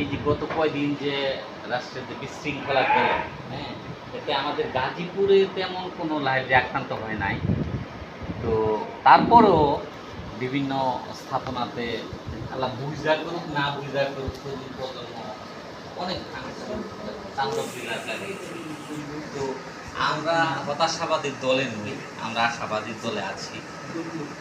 এই যে গত কয়দিন যে রাষ্ট্রের যে বিশৃঙ্খলা হ্যাঁ এতে আমাদের গাজীপুরে তেমন কোনো লাইব্রেরি আক্রান্ত হয় নাই। তো তারপরও বিভিন্ন স্থাপনাতে আল্লাহ বুঝা করুক, না বুঝা করুক, প্রজন্ম অনেক তাণ্ডব বিরাজ তো আমরা হতাশাবাদীর দলে নই, আমরা আশাবাদীর দলে আছি।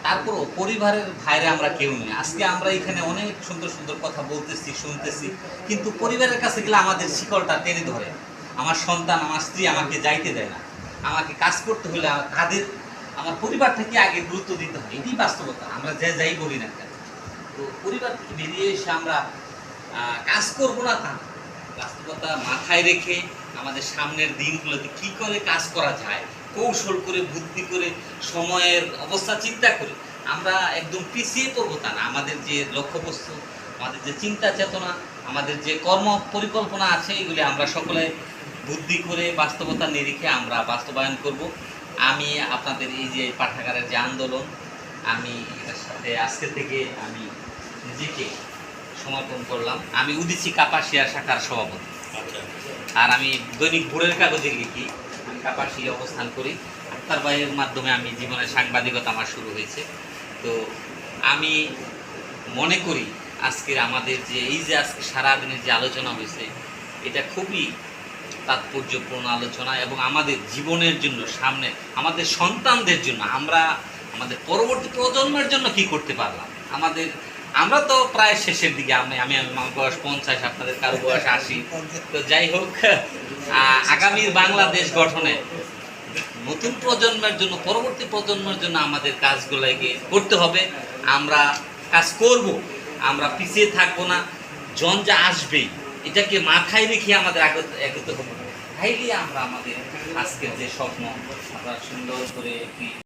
তারপরও পরিবারের ভাইরে আমরা কেউ নেই। আজকে আমরা এখানে অনেক সুন্দর সুন্দর কথা বলতেছি, শুনতেছি, কিন্তু পরিবারের কাছে গেলে আমাদের শিকলটা টেনে ধরে। আমার সন্তান, আমার স্ত্রী আমাকে যাইতে দেয় না। আমাকে কাজ করতে হলে তাদের আমার পরিবারটাকে আগে গুরুত্ব দিতে হয়। এটাই বাস্তবতা। আমরা যে যাই বলি না কেন। তো পরিবার থেকে বেরিয়ে এসে আমরা কাজ করব না তা। বাস্তবতা মাথায় রেখে আমাদের সামনের দিনগুলোতে কি করে কাজ করা যায়, কৌশল করে, বুদ্ধি করে, সময়ের অবস্থা চিন্তা করে, আমরা একদম পিছিয়ে পড়ব তা না। আমাদের যে লক্ষ্যবস্তু, আমাদের যে চিন্তা চেতনা, আমাদের যে কর্ম পরিকল্পনা আছে, এগুলি আমরা সকলে বুদ্ধি করে, বাস্তবতা নিরিখে আমরা বাস্তবায়ন করব। আমি আপনাদের এই যে পাঠাগারের যে আন্দোলন, আমি এটার সাথে আজকে থেকে আমি নিজেকে সমর্পণ করলাম। আমি উদিচি কাপাসিয়া শাখার সভাপতি। আর আমি দৈনিক ভোরের কাগজে লিখি। আমি কাপাসিয়া অবস্থান করি। আক্তার ভাইয়ের মাধ্যমে আমি জীবনে সাংবাদিকতা আমার শুরু হয়েছে। তো আমি মনে করি আজকের আমাদের যে, এই যে আজকে সারাদিনের যে আলোচনা হয়েছে, এটা খুবই তাৎপর্যপূর্ণ আলোচনা এবং আমাদের জীবনের জন্য সামনে, আমাদের সন্তানদের জন্য, আমরা আমাদের পরবর্তী প্রজন্মের জন্য কি করতে পারলাম? আমাদের আমরা তো প্রায় শেষের দিকে আমি আমি আমার বয়স পঞ্চাশ আপনাদের কারও বয়স আশি। তো যাই হোক আহ, আগামীর বাংলাদেশ গঠনে নতুন প্রজন্মের জন্য পরবর্তী প্রজন্মের জন্য আমাদের কাজগুলোকে করতে হবে। আমরা কাজ করব আমরা পিছিয়ে থাকব না জন যা আসবেই এটাকে মাথায় রেখে আমাদের আগত এগোতে হবে। তাইলে আমরা আমাদের আজকের যে স্বপ্ন আমরা সুন্দর করে একটি